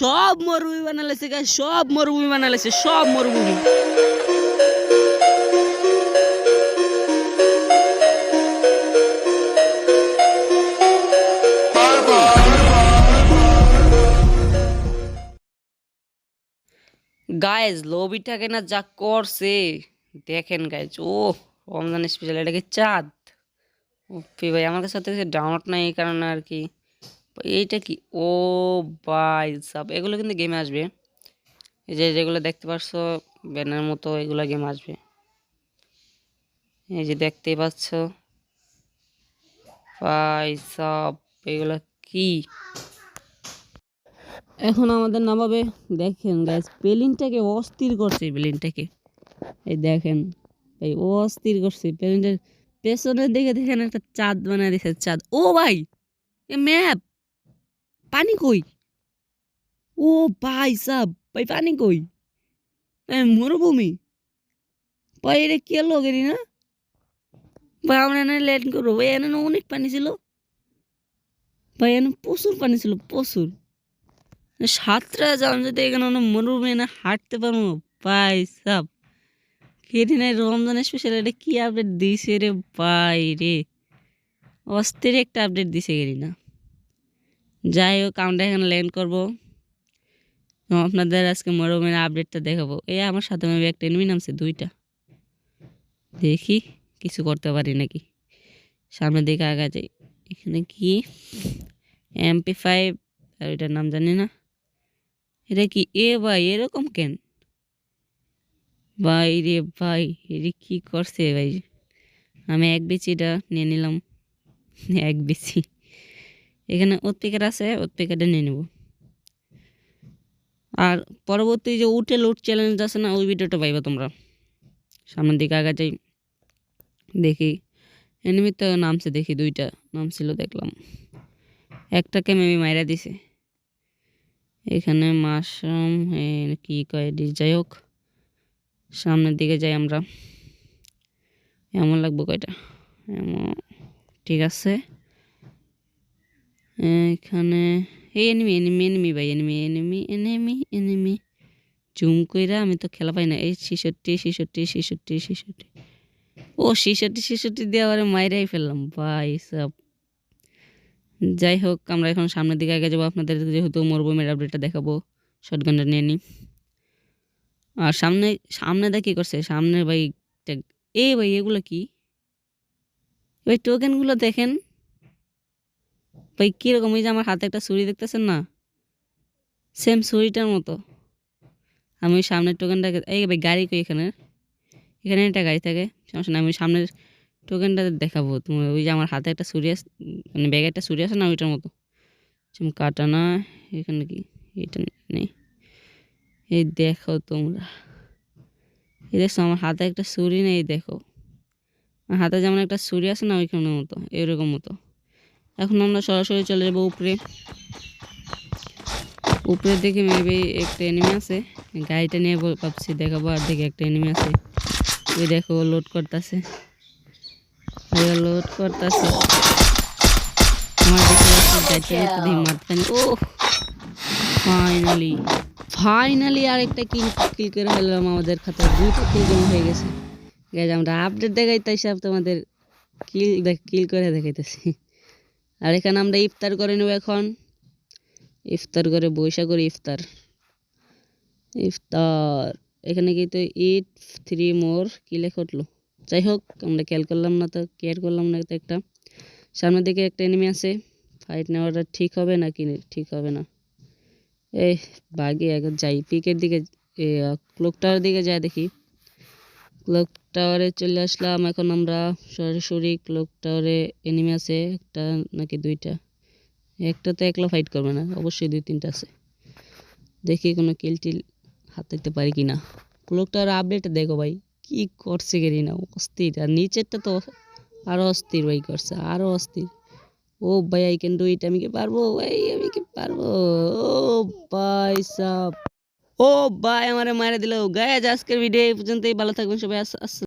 সব মরুভূমি বানালেছে গাইস সব মরুভূমি বানালেছে সব মরুভূমি। গাইজ লবিটাকে না যা করছে, দেখেন গাইজ ও, রমজান স্পেশাল এটা কি চাঁদ? ওপি ভাই আমার কাছে ডাউনলোড নাই এই কারণে আর কি। এইটা কি? ও বাই সাব, এগুলো কিন্তু গেমে আসবে। এই যে যেগুলো দেখতে পাচ্ছ ব্যানার মতো এগুলো গেম আসবে। এই যে দেখতেই পাচ্ছ। বাই সাব, এগুলো কি? এখন আমাদের নামাবে, দেখেন গ্যাস প্লেনটাকে অস্থির করছে প্লেনটাকে এই দেখেন, এই অস্থির করছে প্লেনটার পেছনের দিকে দেখেন একটা চাঁদ বানায় দিয়েছে চাঁদ। ও ভাই, এ ম্যাপ পানি কই ও ভাই সাব ভাই পানি কই এ, মরুভূমি ভাই এটা কে লোকেরই না? ভাই আমরা এনে ল্যান্ড করব ভাই এনে অনেক পানি ছিল। ভাই এনে প্রচুর পানি ছিল প্রচুর সাতটা যান যদি এখানে মরুভূমি এনে হাঁটতে পারব ভাই কেটে নাই রমজান স্পেশাল এটা কী আপডেট দিছে রে ভাই রে অস্থির একটা আপডেট দিছে গেলি না যাই হোক, আমরা এখানে ল্যান্ড করব। আপনাদের আজকে মরুভূমির আপডেটটা দেখাবো। এই আমার সাথে আমি একটা এনিমি নামছে, দুইটা। দেখি, কিছু করতে পারি নাকি? সামনের দিকে আগা যাই। এখানে কি? এমপি ফাইভ আর ওইটার নাম জানি না। এটা কি? এ ভাই, এরকম কেন? ভাই রে ভাই এটা কি করছে ভাই? আমি এক বিচিটা নিয়ে নিলাম। এক বিচি। এখানে উৎপিকার আছে উৎপিকারটা নিয়ে নেব। আর পরবর্তী যে উঠে লুট চ্যালেঞ্জ আছে না, ওই ভিডিওটা পাইবা তোমরা। সামনের দিকে আগা যাই, দেখি। এনিমি তো নামছে, দেখি দুইটা নামছিল, দেখলাম। একটাকে মেবি মাইরা দিছে। এখানে মাশরুম কি কয় ডিশ যাই হোক, সামনের দিকে যাই আমরা। এমন লাগবো কয়টা? এমন, ঠিক আছে। এখানে এই এনিমি এনিমি এনিমি ভাই enemy enemy enemy enemy zoom কইরা আমি তো খেলা পাই না। এই ছিষট্টি ছিষট্টি ছিষট্টি ছিষট্টি। ও ছিষট্টি ছিষট্টি দিয়ে আবার মাইরাই ফেললাম। ভাই সব। যাই হোক, আমরা এখন সামনের দিকে আগে যাব। আপনাদের যেহেতু মরুভূমির আপডেটটা দেখাবো শর্টগানটা নিয়ে নিই। আর সামনে সামনে দা কী করছে? সামনের ভাই এ ভাই, এগুলো কি? ভাই টোকেনগুলো দেখেন। ভাই কীরকম এই যে আমার হাতে একটা ছুরি দেখতেছেন না? সেম ছুরিটার মতো। আমি ওই সামনের টোকেনটাকে এই ভাই, গাড়ি কই এখানে? এখানে একটা গাড়ি থাকে, সমস্যা না আমি সামনের টোকেনটা দেখাবো তোমার ওই যে আমার হাতে একটা ছুরি আস মানে ব্যাগে একটা ছুরি আছে না, ওইটার মতো। কাটানা এখানে কি? এটা নেই। এই দেখো তোমরা। এই দেখছ, আমার হাতে একটা ছুরি নেই দেখো। হাতে যেমন একটা ছুরি আছে না, ওইখানের মতো, এরকম মতো। এখন আমরা সরাসরি চলে যাব উপরে। উপরের দিকে মেবি একটা এনিমি আছে। গাড়িটা নিয়ে ভাবছি দেখাবো, আর দিকে একটা এনিমি আছে। ওই দেখো লোড করতেছে। লোড করতেছে। দেখে ও ফাইনালি ফাইনালি কিল করে আমাদের হয়ে গেছে। আমরা আপডেট দেখাই তাই তোমাদের কিল দেখ কিল করে দেখাইতেছি। আর এখানে আমরা ইফতার করে নেব এখন। ইফতার করে বৈশা করে ইফতার। ইফতার। এখানে কি তো ইট থ্রি মোর, কি লেখা উঠল? যাই হোক, আমরা খেয়াল করলাম না তো কেয়ার করলাম না তো একটা। সামনের দিকে একটা এনিমি আছে। ফাইট নেওয়াটা ঠিক হবে নাকি ঠিক হবে না। এই বাগে এখন যাই, পিকের দিকে ক্লোক টাওয়ারের দিকে যাই দেখি। ক্লোক টাওয়ারে চলে আসলাম। এখন আমরা সরাসরি ক্লোক টাওয়ারে এনিমি আছে, একটা নাকি দুইটা। একটা তো একলা ফাইট করবে না, অবশ্যই দুই তিনটা আছে। দেখি কোনো কিল টিল হাতাইতে পারি কি না ক্লোক টাওয়ার আপডেট দেখো ভাই, কি করছে গেরি না, অস্থির। আর নিচেরটা তো আরও অস্থির ভাই করছে আরও অস্থির। ও ভাই আই ক্যান ডু ইট আমি কি পারব? ভাই, আমি কি পারব? ও ভাই, সাব। ও ভাই, আমারে মারা দিল। গায়ে আজকের ভিডিও এই পর্যন্তই। ভালো থাকবেন সবাই। আস